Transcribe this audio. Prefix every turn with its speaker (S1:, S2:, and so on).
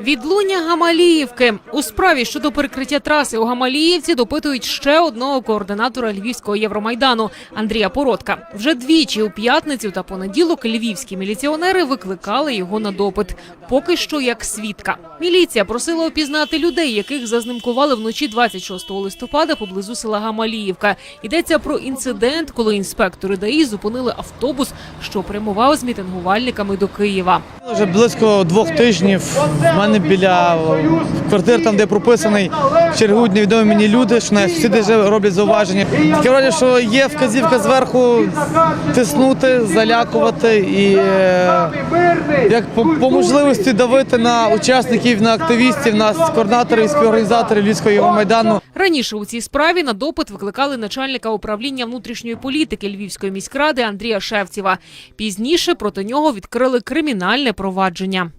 S1: Відлуння Гамаліївки у справі щодо перекриття траси у Гамаліївці допитують ще одного координатора львівського Євромайдану Андрія Породка. Вже двічі у п'ятницю та понеділок львівські міліціонери викликали його на допит. Поки що як свідка. Міліція просила опізнати людей, яких зазнимкували вночі 26 листопада поблизу села Гамаліївка. Йдеться про інцидент, коли інспектори ДАІ зупинили автобус, що прямував з мітингувальниками до Києва.
S2: Вже близько двох тижнів в мене біля квартир, там де прописаний, чергують невідомі мені люди, що навіть сусіди роблять зауваження. Таке враження, що є вказівка зверху тиснути, залякувати і е, як по, по можливості давити на учасників, на активістів, на координаторів і співорганізаторів Львівського Євромайдану.
S1: Раніше у цій справі на допит викликали начальника управління внутрішньої політики Львівської міськради Андрія Шевціва. Пізніше проти нього відкрили кримінальне провадження.